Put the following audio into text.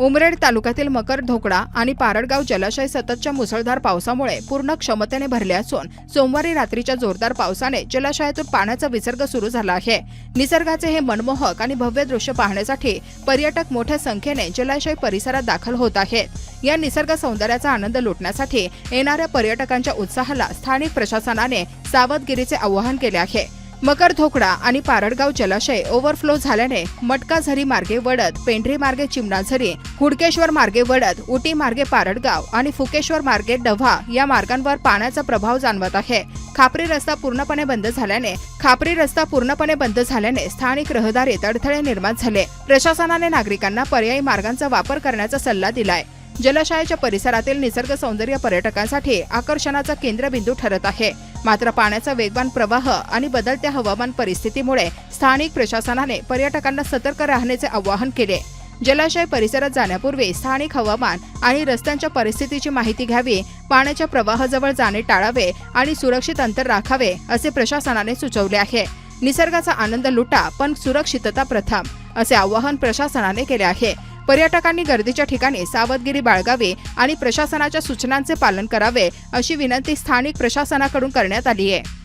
उमरेड तालुक्यातील मकर ढोकडा आणि पारडगाव जलाशय सततच्या मुसळधार पावसामुळे पूर्ण क्षमतेने भरले असून सोमवारी रात्रीच्या जोरदार पावसाने जलाशयातून पाण्याचा विसर्ग सुरू झाला आहे. निसर्गाचे हे मनमोहक आणि भव्य दृश्य पाहण्यासाठी पर्यटक मोठ्या संख्येने जलाशय परिसरात दाखल होत आहेत. या निसर्ग सौंदर्याचा आनंद लुटण्यासाठी येणाऱ्या पर्यटकांच्या उत्साहाला स्थानिक प्रशासनाने सावधगिरीचे आवाहन केले आहे. मकर धोकडा आणि पारडगाव जलाशय ओव्हरफ्लो झाल्याने मटका झरी मार्गे वडद पेंढरी मार्गे चिमणा झरी हुडकेश्वर मार्गे वडद उटी मार्गे पारडगाव आणि फुकेश्वर मार्गे डव्हा या मार्गांवर पाण्याचा प्रभाव जाणवत आहे. खापरी रस्ता पूर्णपणे बंद झाल्याने खापरी रस्ता पूर्णपणे बंद झाल्याने स्थानिक रहदारीत अडथळे निर्माण झाले. प्रशासनाने नागरिकांना पर्यायी मार्गांचा वापर करण्याचा सल्ला दिलाय. जलाशयाच्या परिसरातील निसर्ग सौंदर्य पर्यटकांसाठी आकर्षणाचा केंद्रबिंदू ठरत आहे. मात्र पाण्याचा वेगवान प्रवाह आणि बदलत्या हवामान परिस्थितीमुळे स्थानिक प्रशासनाने पर्यटकांना सतर्क राहण्याचे आवाहन केले. जलाशय परिसरात जाण्यापूर्वी स्थानिक हवामान आणि रस्त्यांच्या परिस्थितीची माहिती घ्यावी पाण्याच्या प्रवाहाजवळ जाणे टाळावे आणि सुरक्षित अंतर राखावे असे प्रशासनाने सुचवले आहे. निसर्गाचा आनंद लुटा पण सुरक्षितता प्रथम असे आवाहन प्रशासनाने केले आहे. पर्यटकांनी गर्दीच्या ठिकाणी सावधगिरी बाळगावी आणि प्रशासनाच्या सूचनांचे पालन करावे अशी विनंती स्थानिक प्रशासनाकडून करण्यात आली आहे.